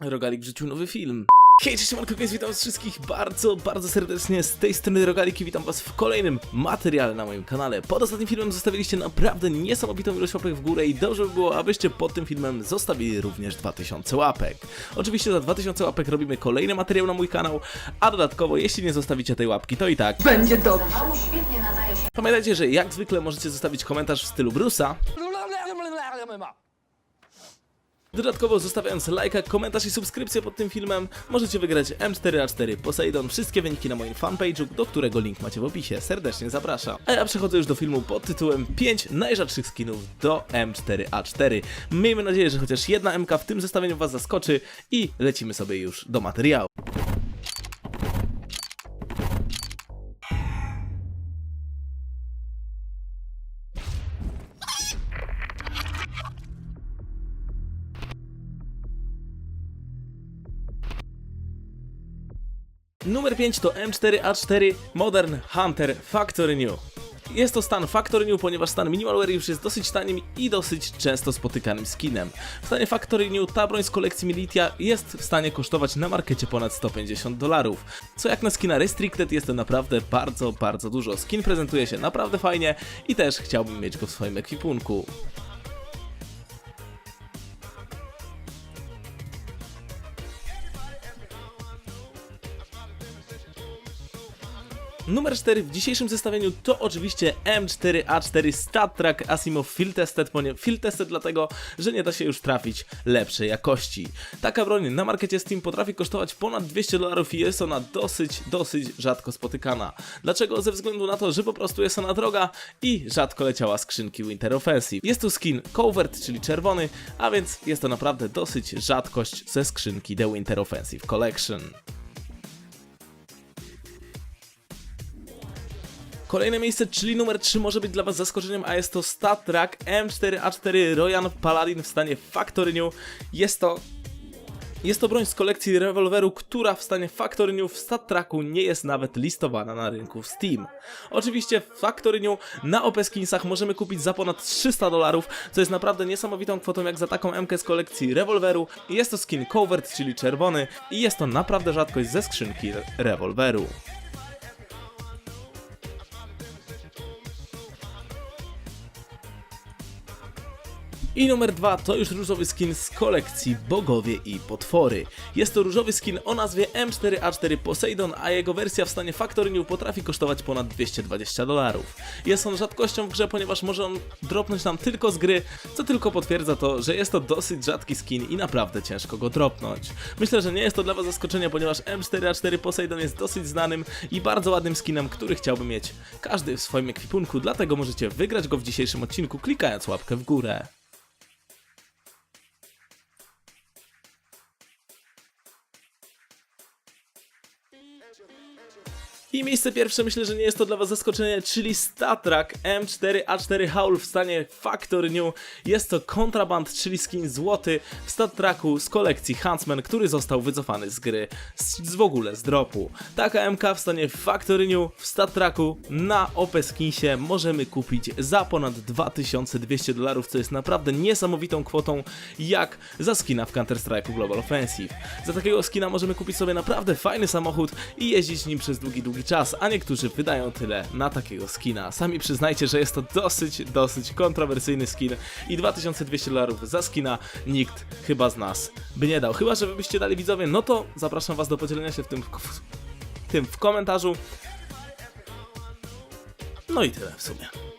Rogalik wrzucił nowy film. Hej, cześć, Marko, więc witam was wszystkich bardzo, bardzo serdecznie z tej strony Rogalik i witam was w kolejnym materiale na moim kanale. Pod ostatnim filmem zostawiliście naprawdę niesamowitą ilość łapek w górę i dobrze by było, abyście pod tym filmem zostawili również 2000 łapek. Oczywiście za 2000 łapek robimy kolejny materiał na mój kanał, a dodatkowo jeśli nie zostawicie tej łapki, to i tak Będzie dobrze. Pamiętajcie, że jak zwykle możecie zostawić komentarz w stylu Bruce'a. Dodatkowo zostawiając lajka, komentarz i subskrypcję pod tym filmem możecie wygrać M4A4 Poseidon. Wszystkie wyniki na moim fanpage'u, do którego link macie w opisie. Serdecznie zapraszam. A ja przechodzę już do filmu pod tytułem 5 najrzadszych skinów do M4A4. Miejmy nadzieję, że chociaż jedna MK w tym zestawieniu was zaskoczy i lecimy sobie już do materiału. Numer 5 to M4A4 Modern Hunter Factory New. Jest to stan Factory New, ponieważ stan Minimalware już jest dosyć tanim i dosyć często spotykanym skinem. W stanie Factory New ta broń z kolekcji Militia jest w stanie kosztować na markecie ponad 150 dolarów, co jak na skina Restricted jest to naprawdę bardzo, bardzo dużo. Skin prezentuje się naprawdę fajnie i też chciałbym mieć go w swoim ekwipunku. Numer 4 w dzisiejszym zestawieniu to oczywiście M4A4 Stat Track Asimov Field Tested, Field Tested dlatego, że nie da się już trafić lepszej jakości. Taka broń na markecie Steam potrafi kosztować ponad 200 dolarów i jest ona dosyć, dosyć rzadko spotykana. Dlaczego? Ze względu na to, że po prostu jest ona droga i rzadko leciała skrzynki Winter Offensive. Jest tu skin Covert, czyli czerwony, a więc jest to naprawdę dosyć rzadkość ze skrzynki The Winter Offensive Collection. Kolejne miejsce, czyli numer 3 może być dla Was zaskoczeniem, a jest to Stat Track M4A4 Royan Paladin w stanie Factory New. Jest to jest to broń z kolekcji rewolweru, która w stanie Factory New w Stat Tracku nie jest nawet listowana na rynku w Steam. Oczywiście w Factory New na OP Skinsach możemy kupić za ponad 300 dolarów, co jest naprawdę niesamowitą kwotą jak za taką MK z kolekcji rewolweru. Jest to skin Covert, czyli czerwony i jest to naprawdę rzadkość ze skrzynki re- rewolweru. I numer dwa to już różowy skin z kolekcji Bogowie i Potwory. Jest to różowy skin o nazwie M4A4 Poseidon, a jego wersja w stanie Factory New potrafi kosztować ponad 220 dolarów. Jest on rzadkością w grze, ponieważ może on dropnąć nam tylko z gry, co tylko potwierdza to, że jest to dosyć rzadki skin i naprawdę ciężko go dropnąć. Myślę, że nie jest to dla Was zaskoczenie, ponieważ M4A4 Poseidon jest dosyć znanym i bardzo ładnym skinem, który chciałby mieć każdy w swoim ekwipunku, dlatego możecie wygrać go w dzisiejszym odcinku klikając łapkę w górę. Angel, Angel. I miejsce pierwsze myślę, że nie jest to dla Was zaskoczenie, czyli Statrak M4A4 Howl w stanie Factory New. Jest to kontraband, czyli skin złoty w Statraku z kolekcji Huntsman, który został wycofany z gry, z, z w ogóle z dropu. Taka MK w stanie Factory New w Statraku na OP Skinsie możemy kupić za ponad 2200 dolarów, co jest naprawdę niesamowitą kwotą, jak za skina w Counter-Strike'u Global Offensive. Za takiego skina możemy kupić sobie naprawdę fajny samochód i jeździć nim przez długi, czas, a niektórzy wydają tyle na takiego skina. Sami przyznajcie, że jest to dosyć, dosyć kontrowersyjny skin i 2200 dolarów za skina nikt chyba z nas by nie dał. Chyba, że wy byście dali widzowie, no to zapraszam was do podzielenia się w tym, w tym w komentarzu. No i tyle w sumie.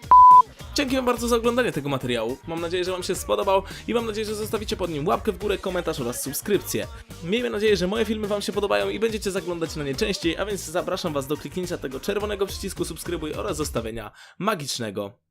Dzięki wam bardzo za oglądanie tego materiału. Mam nadzieję, że wam się spodobał i mam nadzieję, że zostawicie pod nim łapkę w górę, komentarz oraz subskrypcję. Miejmy nadzieję, że moje filmy wam się podobają i będziecie zaglądać na nie częściej, a więc zapraszam was do kliknięcia tego czerwonego przycisku subskrybuj oraz zostawienia magicznego